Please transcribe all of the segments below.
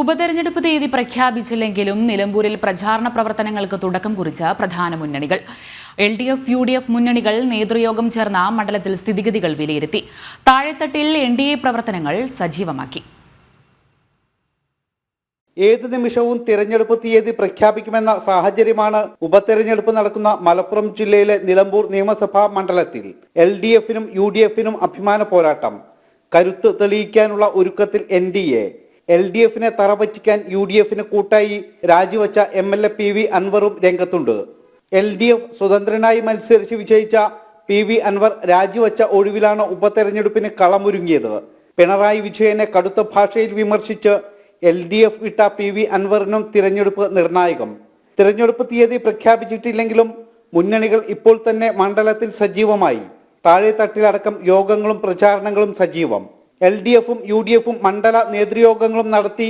ഉപതെരഞ്ഞെടുപ്പ് തീയതി പ്രഖ്യാപിച്ചില്ലെങ്കിലും നിലമ്പൂരിൽ പ്രചാരണ പ്രവർത്തനങ്ങൾക്ക് തുടക്കം കുറിച്ച പ്രധാന മുന്നണികൾ. L D F U D F മുന്നണികൾ നേതൃയോഗം ചേർന്ന മണ്ഡലത്തിൽ സ്ഥിതിഗതികൾ വിലയിരുത്തി. താഴെത്തട്ടിൽ എൻ ഡി എ പ്രവർത്തനങ്ങൾ സജീവമാക്കി. ഏത് നിമിഷവും തിരഞ്ഞെടുപ്പ് തീയതി പ്രഖ്യാപിക്കുമെന്ന സാഹചര്യമാണ് ഉപതെരഞ്ഞെടുപ്പ് നടക്കുന്ന മലപ്പുറം ജില്ലയിലെ നിലമ്പൂർ നിയമസഭാ മണ്ഡലത്തിൽ. എൽ ഡി എഫിനും യു ഡി എഫിനും അഭിമാന പോരാട്ടം. കരുത്ത് തെളിയിക്കാനുള്ള ഒരുക്കത്തിൽ N D A L D എഫിനെ തറപറ്റിക്കാൻ യു ഡി എഫിന് കൂട്ടായി രാജിവെച്ച M L A P V അൻവറും രംഗത്തുണ്ട്. എൽ ഡി എഫ് സ്വതന്ത്രനായി മത്സരിച്ച് വിജയിച്ച പി വി അൻവർ രാജിവെച്ച ഒഴിവിലാണ് ഉപതെരഞ്ഞെടുപ്പിന് കളമൊരുങ്ങിയത്. പിണറായി വിജയനെ കടുത്ത ഭാഷയിൽ വിമർശിച്ച് എൽ ഡി എഫ് വിട്ട പി വി അൻവറിനും തിരഞ്ഞെടുപ്പ് നിർണായകം. തിരഞ്ഞെടുപ്പ് തീയതി പ്രഖ്യാപിച്ചിട്ടില്ലെങ്കിലും മുന്നണികൾ ഇപ്പോൾ തന്നെ മണ്ഡലത്തിൽ സജീവമായി. താഴെ തട്ടിലടക്കം യോഗങ്ങളും പ്രചാരണങ്ങളും സജീവം. എൽ ഡി എഫും യു ഡി എഫും മണ്ഡല നേതൃയോഗങ്ങളും നടത്തി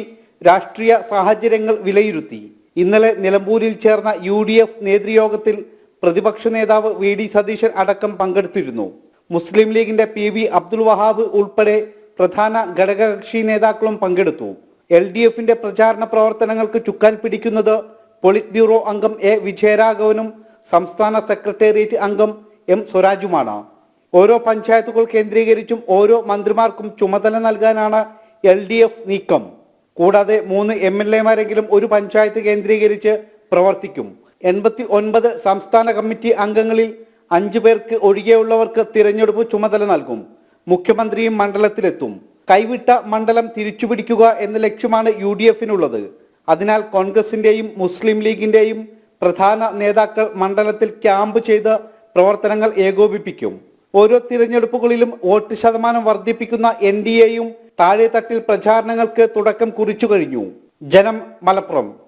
രാഷ്ട്രീയ സാഹചര്യങ്ങൾ വിലയിരുത്തി. ഇന്നലെ നിലമ്പൂരിൽ ചേർന്ന യു ഡി എഫ് നേതൃയോഗത്തിൽ പ്രതിപക്ഷ നേതാവ് വി ഡി സതീശൻ അടക്കം പങ്കെടുത്തിരുന്നു. മുസ്ലിം ലീഗിന്റെ പി വി അബ്ദുൽ വഹാബ് ഉൾപ്പെടെ പ്രധാന ഘടകകക്ഷി നേതാക്കളും പങ്കെടുത്തു. എൽ ഡി എഫിന്റെ പ്രചാരണ പ്രവർത്തനങ്ങൾക്ക് ചുക്കാൻ പിടിക്കുന്നത് പൊളിറ്റ് ബ്യൂറോ അംഗം എ വിജയരാഘവനും സംസ്ഥാന സെക്രട്ടേറിയറ്റ് അംഗം എം സ്വരാജുമാണ്. ഓരോ പഞ്ചായത്തുകൾ കേന്ദ്രീകരിച്ചും ഓരോ മന്ത്രിമാർക്കും ചുമതല നൽകാനാണ് എൽ ഡി എഫ് നീക്കം. കൂടാതെ മൂന്ന് എം എൽ എമാരെങ്കിലും ഒരു പഞ്ചായത്ത് കേന്ദ്രീകരിച്ച് പ്രവർത്തിക്കും. എൺപത്തി ഒൻപത് സംസ്ഥാന കമ്മിറ്റി അംഗങ്ങളിൽ അഞ്ചു പേർക്ക് ഒഴികെയുള്ളവർക്ക് തിരഞ്ഞെടുപ്പ് ചുമതല നൽകും. മുഖ്യമന്ത്രിയും മണ്ഡലത്തിലെത്തും. കൈവിട്ട മണ്ഡലം തിരിച്ചുപിടിക്കുക എന്ന ലക്ഷ്യമാണ് യു ഡി എഫിനുള്ളത്. അതിനാൽ കോൺഗ്രസിന്റെയും മുസ്ലിം ലീഗിന്റെയും പ്രധാന നേതാക്കൾ മണ്ഡലത്തിൽ ക്യാമ്പ് ചെയ്ത് പ്രവർത്തനങ്ങൾ ഏകോപിപ്പിക്കും. ഓരോ തിരഞ്ഞെടുപ്പുകളിലും വോട്ട് ശതമാനം വർദ്ധിപ്പിക്കുന്ന എൻ ഡി എയും താഴെത്തട്ടിൽ പ്രചാരണങ്ങൾക്ക് തുടക്കം കുറിച്ചു കഴിഞ്ഞു. ജനം മലപ്പുറം.